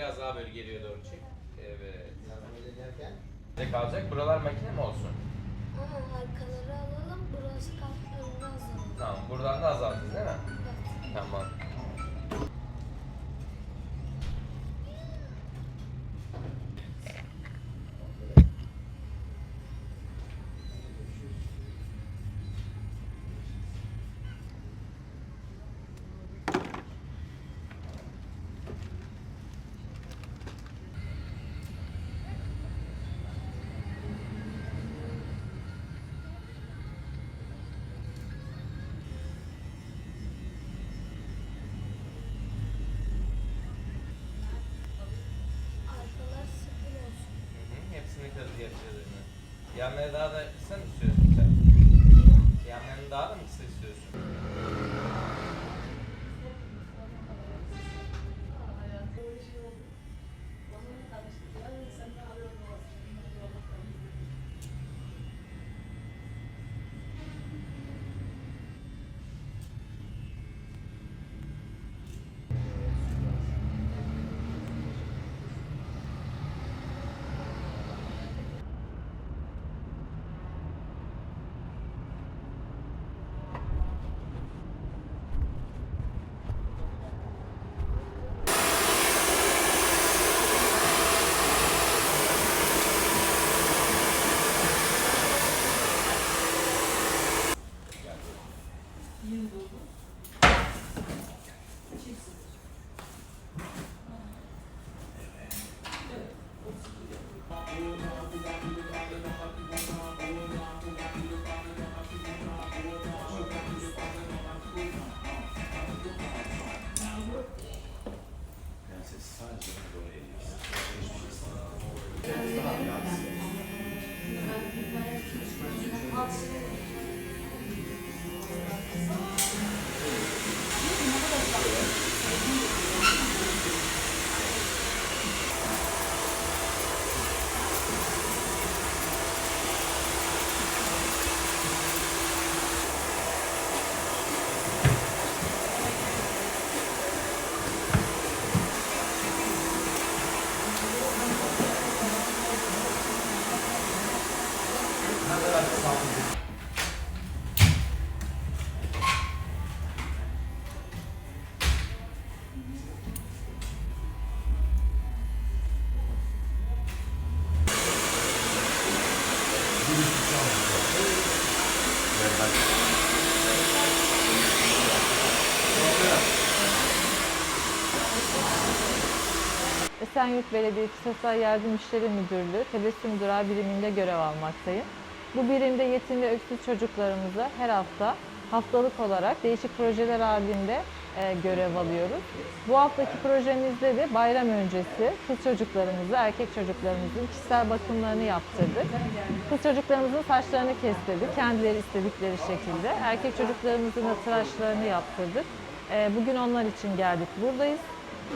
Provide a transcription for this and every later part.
Biraz daha böyle geriye doğru çek. Evet. Yardım ederken Ne kalacak? Buralar makine mi olsun? Ama arkaları alalım, burası kalklarını alalım. Tamam. Buradan yapacağız önüne. Yanları daha da kısa mı istiyorsun Esenyurt Belediyesi Sosyal Yardım İşleri Müdürlüğü Tebessüm Durağı biriminde görev almaktayım. Bu birimde yetim ve öksüz çocuklarımıza her hafta haftalık olarak değişik projeler halinde e, görev alıyoruz. Bu haftaki projemizde de bayram öncesi kız çocuklarımızı, erkek çocuklarımızın kişisel bakımlarını yaptırdık. Kız çocuklarımızın saçlarını kestirdik, kendileri istedikleri şekilde. Erkek çocuklarımızın da tıraşlarını yaptırdık. E, bugün onlar için geldik, buradayız.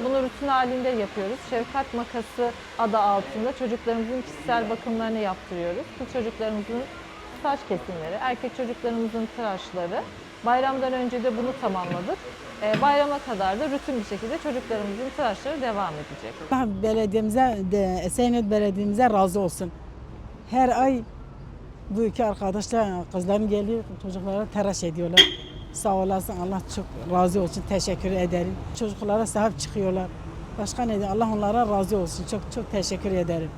Bunu rutin halinde yapıyoruz. Şefkat Makası adı altında çocuklarımızın kişisel bakımlarını yaptırıyoruz. Kız çocuklarımızın saç kesimleri, erkek çocuklarımızın tıraşları. Bayramdan önce de bunu tamamladık. Ee, bayrama kadar da rutin bir şekilde çocuklarımızın tıraşları devam edecek. Allah belediyemize, de, Belediye'mize razı olsun. Her ay bu iki arkadaşlar, kızlarım geliyor, çocuklara tıraş ediyorlar. Sağ olasın, Allah çok razı olsun, teşekkür ederim. Çocuklara sahip çıkıyorlar. Başka ne diyeyim, Allah onlara razı olsun, çok çok teşekkür ederim.